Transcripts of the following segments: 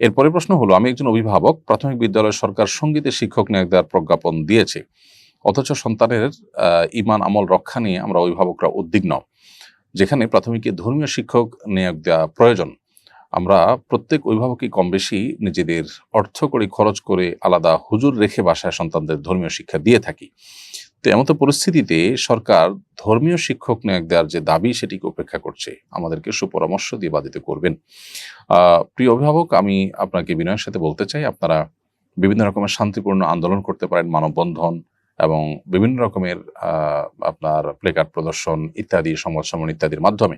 এরপরে প্রশ্ন হলো, আমি একজন অভিভাবক, প্রাথমিক বিদ্যালয় সরকার সঙ্গীতে শিক্ষক নিয়োগ দেওয়ার প্রজ্ঞাপন দিয়েছে। অথচ সন্তানের ইমান আমল রক্ষা নিয়ে আমরা অভিভাবকরা উদ্বিগ্ন, যেখানে প্রাথমিকে ধর্মীয় শিক্ষক নিয়োগ দেওয়া প্রয়োজন। আমরা প্রত্যেক অভিভাবকই কম বেশি নিজেদের অর্থ করে খরচ করে আলাদা হুজুর রেখে বাসায় সন্তানদের ধর্মীয় শিক্ষা দিয়ে থাকি। তো এমতো পরিস্থিতিতে সরকার ধর্মীয় শিক্ষক নিয়োগ দেওয়ার যে দাবি, সেটিকে উপেক্ষা করছে। আমাদেরকে সুপরামর্শ দিয়ে বাধিত করবেন। প্রিয় অভিভাবক, আমি আপনাকে বিনয়ের সাথে বলতে চাই, আপনারা বিভিন্ন রকমের শান্তিপূর্ণ আন্দোলন করতে পারেন, মানববন্ধন এবং বিভিন্ন রকমের আপনার প্লেকার্ড প্রদর্শন ইত্যাদি, সংবাদ সম্মেলন ইত্যাদির মাধ্যমে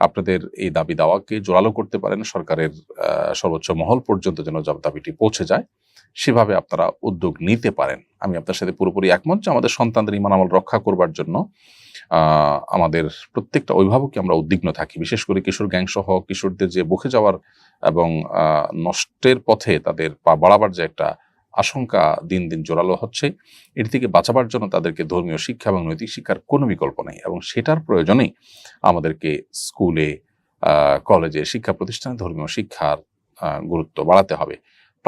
আপনাদের এই দাবি দাওয়াকে জোরালো করতে পারেন। সরকারের সর্বোচ্চ মহল পর্যন্ত যেন দাবিটি পৌঁছে যায়। সেভাবে আপনারা উদ্যোগ নিতে পারেন। আমি আপনার সাথে পুরোপুরি একমত যে আমাদের সন্তানদের ইমান আমল রক্ষা করবার জন্য আমাদের প্রত্যেকটা অভিভাবককে আমরা উদ্বিগ্ন থাকি। বিশেষ করে কিশোর গ্যাং সহ কিশোরদের যে বকে যাওয়ার এবং নষ্টের পথে তাদের পা বাড়াবার যে একটা আশঙ্কা দিন দিন জোরালো হচ্ছে এটি থেকে বাঁচাবার জন্য তাদেরকে ধর্মীয় শিক্ষা এবং নৈতিক শিক্ষার কোনো বিকল্প নেই এবং সেটার প্রয়োজনেই আমাদেরকে স্কুলে কলেজে শিক্ষা প্রতিষ্ঠানে ধর্মীয় শিক্ষার গুরুত্ব বাড়াতে হবে।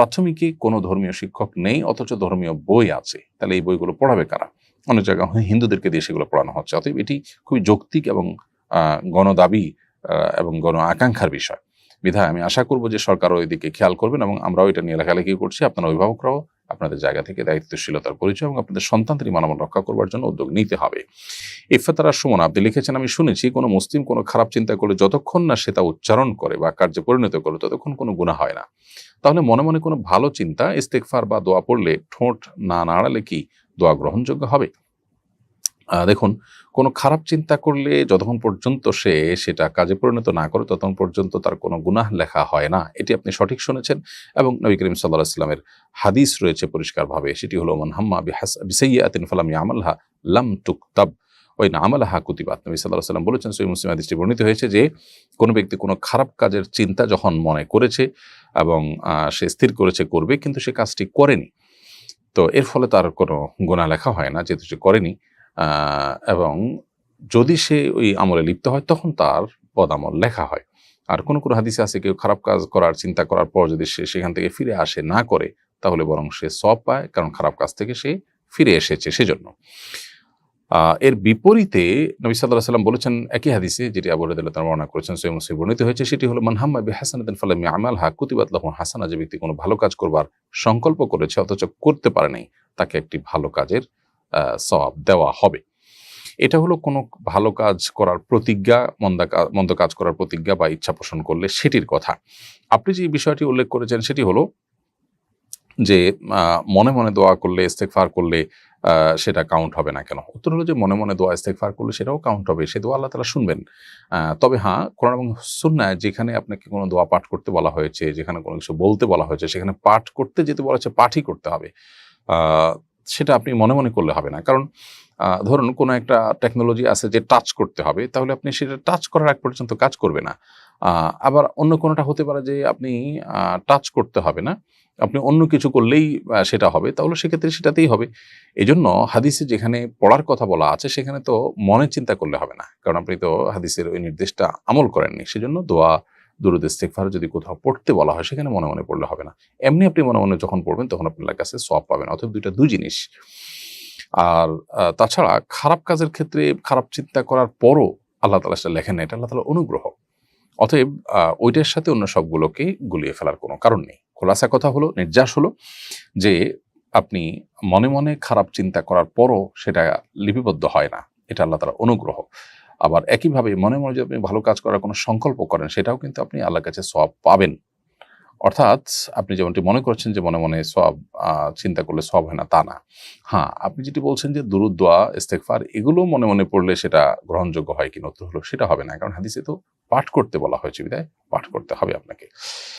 প্রাথমিকে কোনো ধর্মীয় শিক্ষক নেই, অথচ ধর্মীয় বই আছে। তাহলে এই বইগুলো পড়াবে কারা? অনেক জায়গায় হিন্দুদেরকে দিয়ে সেগুলো পড়ানো হচ্ছে। অতএব এটি খুবই যৌক্তিক এবং গণদাবি এবং গণ আকাঙ্ক্ষার বিষয়। বিধায় আমি আশা করব যে সরকারও এদিকে খেয়াল করবেন এবং আমরাও এটা নিয়ে লেখালেখি করছি। আপনার অভিভাবকরাও আপনাদের জায়গা থেকে দায়িত্বশীলতার পরিচয় এবং আপনাদের সন্তানদের মানবন রক্ষা করবার জন্য উদ্যোগ নিতে হবে। ইফতারার সুমন, আপনি লিখেছেন, আমি শুনেছি কোনো মুসলিম কোনো খারাপ চিন্তা করলে যতক্ষণ না সে তা উচ্চারণ করে বা কার্যে পরিণত করে, ততক্ষণ কোনো গুণা হয় না। তাহলে মনে মনে কোনো ভালো চিন্তা ইস্তেকফার বা দোয়া পড়লে ঠোঁট না নাড়ালে কি দোয়া গ্রহণযোগ্য হবে? দেখুন, কোনো খারাপ চিন্তা করলে যতক্ষণ পর্যন্ত সে সেটা কাজে পরিণত না করে, ততক্ষণ পর্যন্ত তার কোনো গুনাহ লেখা হয় না। এটি আপনি সঠিক শুনেছেন এবং নবী করিম সাল্লাহ ইসলামের হাদিস রয়েছে পরিষ্কারভাবে। সেটি হলো, মান হাম্মা বিসাইয়াতিন ফালাম ইয়ামালহা লাম তুকতাব। ওই না আমালাহা কুতিবাত। নবী সাল্লাহ সাল্লাম বলেছেন সই মুসলিম হাদিসটি বর্ণিত হয়েছে যে, কোনো ব্যক্তি কোনো খারাপ কাজের চিন্তা যখন মনে করেছে এবং সে স্থির করেছে, করবে, কিন্তু সে কাজটি করেনি। তো এর ফলে তার কোনো গোনা লেখা হয় না, যেহেতু সে করেনি। এবং যদি সে ওই আমলে লিপ্ত হয়, তখন তার পদামল লেখা হয়। আর কোনো কোনো হাদিসে আছে, কেউ খারাপ কাজ করার, চিন্তা করার পর যদি সে সেখান থেকে ফিরে আসে, না করে, তাহলে বরং সে সব পায়, কারণ খারাপ কাজ থেকে সে ফিরে এসেছে সেজন্য। এর বিপরীতে নবী সাল্লাহ সাল্লাম বলেছেন একই হাদিসে যেটি আবু তাআলা বর্ণনা করেছেন সৈয়দ মুসলিম বর্ণিত হয়েছে, সেটি হলো, মান হাম্মা বি হাসানাতিন ফালাম ইয়ামাল হা কুতিবাত লাহু হাসানা যে ব্যক্তি কোনো ভালো কাজ করবার সংকল্প করেছে, অথচ করতে পারে নাই, তাকে একটি ভালো কাজের সওয়াব দেওয়া হবে। এটা হলো কোনো ভালো কাজ করার প্রতিজ্ঞা, মন্দা মন্দ কাজ করার প্রতিজ্ঞা বা ইচ্ছা পোষণ করলে সেটির কথা। আপনি যে বিষয়টি উল্লেখ করেছেন, সেটি হলো যে মনে মনে দোয়া করলে ইস্তেকফার করলে সেটা কাউন্ট হবে না কেন? উত্তর হলো যে মনে মনে দোয়া ইস্তেকফার করলে সেটাও কাউন্ট হবে, সে দোয়া আল্লাহ তালা শুনবেন। তবে হ্যাঁ কোরআন এবং সুন্নায় যেখানে আপনাকে কোনো দোয়া পাঠ করতে বলা হয়েছে, যেখানে কোনো কিছু বলতে বলা হয়েছে, সেখানে পাঠ করতে যেতে বলা হচ্ছে পাঠই করতে হবে। সেটা আপনি মনে মনে করলে হবে না। কারণ ধরুন কোনো একটা টেকনোলজি আছে যে টাচ করতে হবে, তাহলে আপনি সেটা টাচ করার আগ পর্যন্ত কাজ করবে না। আবার অন্য কোনোটা হতে পারে যে আপনি টাচ করতে হবে না, আপনি অন্য কিছু করলেই সেটা হবে, তাহলে সেক্ষেত্রে সেটাতেই হবে। এই জন্য হাদিসে যেখানে পড়ার কথা বলা আছে, সেখানে তো মনে চিন্তা করলে হবে না, কারণ আপনি তো হাদিসের ওই নির্দেশটা আমল করেননি। সেজন্য দোয়া, দুরুদ ইস্তেকফার যদি কোথাও পড়তে বলা হয়, সেখানে মনে মনে পড়লে হবে না। এমনি আপনি মনে মনে যখন পড়বেন, তখন আপনার কাছে সব পাবেন, অথবা দুইটা, দুই জিনিস। আর তাছাড়া খারাপ কাজের ক্ষেত্রে খারাপ চিন্তা করার পরও আল্লাহ তালা সেটা লেখেন না। এটা আল্লাহ তালা অনুগ্রহ। অতএব ওইটার সাথে অন্য সবগুলোকে গুলিয়ে ফেলার কোনো কারণ নেই। খোলাসা কথা হলো, নির্যাস হলো যে আপনি মনে মনে খারাপ চিন্তা করার পরও সেটা লিপিবদ্ধ হয় না। এটা আল্লাহ তালা অনুগ্রহ। আবার একইভাবে মনে মনে যদি আপনি ভালো কাজ করার কোনো সংকল্প করেন, সেটাও কিন্তু আপনি আল্লাহর কাছে সব পাবেন। অর্থাৎ আপনি যেমনটি মনে করছেন যে মনে মনে সব চিন্তা করলে সব হয় না, তা না। হ্যাঁ আপনি যেটি বলছেন যে দুরুদ্দোয়া ইস্তেকফার এগুলো মনে মনে পড়লে সেটা গ্রহণযোগ্য হয় কি নতুন হলো, সেটা হবে না। কারণ হাদিসে তো পাঠ করতে বলা হয়েছে, বিদায়। পাঠ করতে হবে আপনাকে।